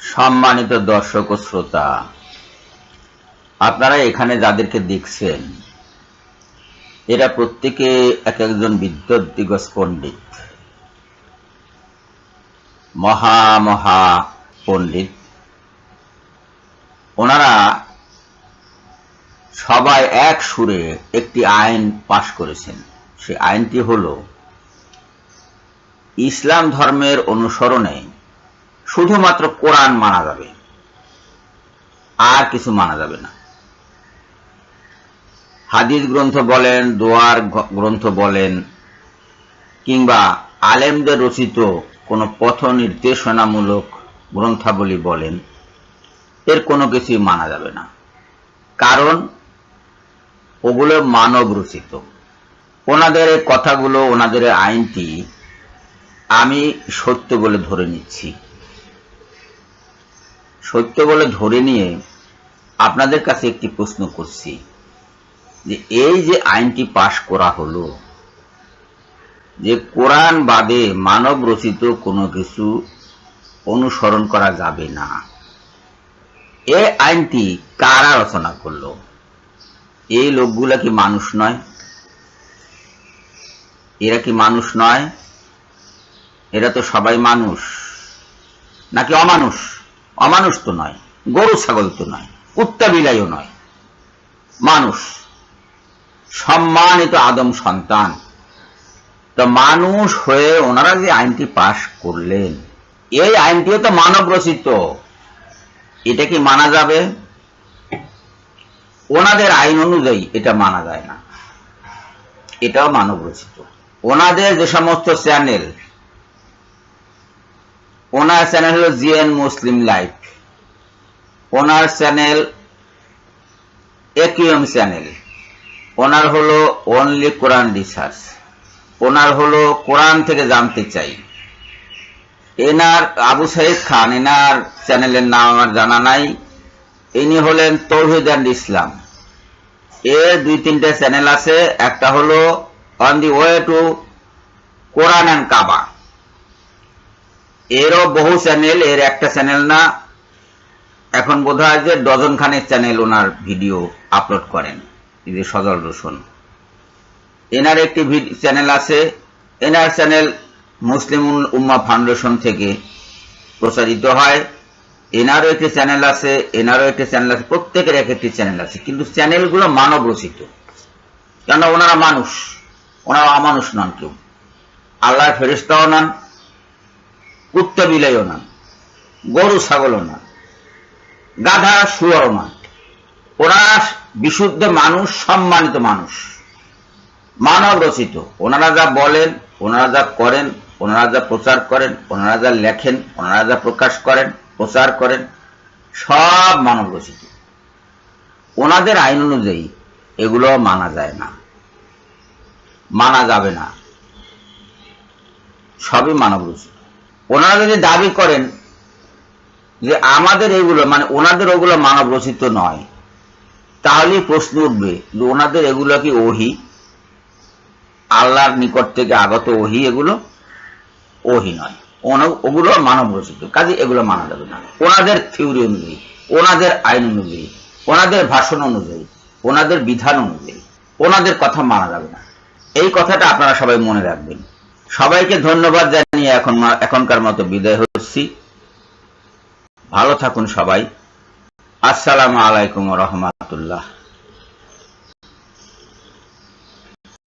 সম্মানিত দর্শক ও শ্রোতা, আপনারা এখানে যাদেরকে দেখছেন, এরা প্রত্যেকে এক একজন বিদ্যুৎ পণ্ডিত। মহা মহা পণ্ডিত। ওনারা সবাই এক সুরে একটি আইন পাশ করেছেন। সে আইনটি হল, ইসলাম ধর্মের অনুসরণে শুধুমাত্র কোরআন মানা যাবে। আর কিছু মানা যাবে না। হাদিস গ্রন্থ বলেন, দোয়ার গ্রন্থ বলেন, কিংবা আলেমদের রচিত কোনো পথ নির্দেশনামূলক গ্রন্থাবলী বলেন, এর কোনো কিছুই মানা যাবে না। কারণ, ওগুলো মানব রচিত। ওনাদের কথাগুলো, ওনাদের আইনটি আমি সত্য বলে ধরে নিচ্ছি। সত্য বলে ধরে নিয়ে আপনাদের কাছে একটি প্রশ্ন করছি যে এই যে আইনটি পাশ করা হলো, যে কোরআন বাদে মানব রচিত কোনো কিছু অনুসরণ করা যাবে না এই আইনটি কারা রচনা করল? এই লোকগুলা কি মানুষ নয়? এরা কি মানুষ নয়? এরা তো সবাই মানুষ, নাকি অমানুষ? অমানুষ তো নয়, গরু ছাগল তো নয়, কুত্তা বিলাইও নয়। মানুষ, সম্মানিত আদম সন্তান। তো মানুষ হয়ে ওনারা যে আইনটি পাশ করলেন, এই আইনটিও তো মানব রচিত এটা কি মানা যাবে? ওনাদের আইন অনুযায়ী এটা মানা যায় না। এটাও মানব রচিত ওনাদের যে সমস্ত চ্যানেল ওনার চ্যানেল হলো GN Muslim life. Owner channel AQM channel. Owner হলো অনলি কোরআন রিসার্চ ওনার হলো কোরআন থেকে জানতে চাই। এনার আবু সাইদ খান, এনার চ্যানেলের নাম আমার জানা নাই। ইনি হলেন তৌহিদ অ্যান্ড ইসলাম। এর দুই তিনটে চ্যানেল আছে। একটা হলো on the way to Quran and Kaaba এরও বহু চ্যানেল এর একটা চ্যানেল না, এখন বোধ হয় যে ডজন খানের চ্যানেল ওনার ভিডিও আপলোড করেন যে সজল রোশন। এনার একটি চ্যানেল আছে, এনার চ্যানেল মুসলিম উম্মা ফাউন্ডেশন থেকে প্রচারিত হয়। এনারও একটি চ্যানেল আছে, এনারও একটি চ্যানেল আছে, প্রত্যেকের এক একটি চ্যানেল আছে, কিন্তু চ্যানেলগুলো মানব রচিত। কেন ওনারা মানুষ, ওনারা অমানুষ নন কেউ। আল্লাহর ফেরিস্তাও নন কুত্তা বিলাইও নন গরু ছাগলও নন গাধা শুয়ারও নন ওরা বিশুদ্ধ মানুষ, সম্মানিত মানুষ, মানব রচিত। ওনারা যা বলেন, ওনারা যা করেন, ওনারা যা প্রচার করেন, ওনারা যা লেখেন, ওনারা যা প্রকাশ করেন, প্রচার করেন, সব মানব রচিত। ওনাদের আইন অনুযায়ী এগুলো মানা যায় না, মানা যাবে না। সবই মানব রচিত। ওনারা যদি দাবি করেন যে আমাদের এগুলো মানে ওনাদের ওগুলো মানব রচিত নয়, তাহলেই প্রশ্ন উঠবে যে ওনাদের এগুলো কি ওহি? আল্লাহর নিকট থেকে আগত ওহি এগুলো? ওহি নয়। ওগুলো মানব রচিত, কাজে এগুলো মানা যাবে না। ওনাদের থিওরি অনুযায়ী, ওনাদের আইন অনুযায়ী, ওনাদের ভাষণ অনুযায়ী, ওনাদের বিধান অনুযায়ী, ওনাদের কথা মানা যাবে না। এই কথাটা আপনারা সবাই মনে রাখবেন। সবাইকে ধন্যবাদ জানিয়ে এখন এখনকার মতো বিদায় হচ্ছি। ভালো থাকুন সবাই। আসসালামু আলাইকুম রহমতুল্লাহ।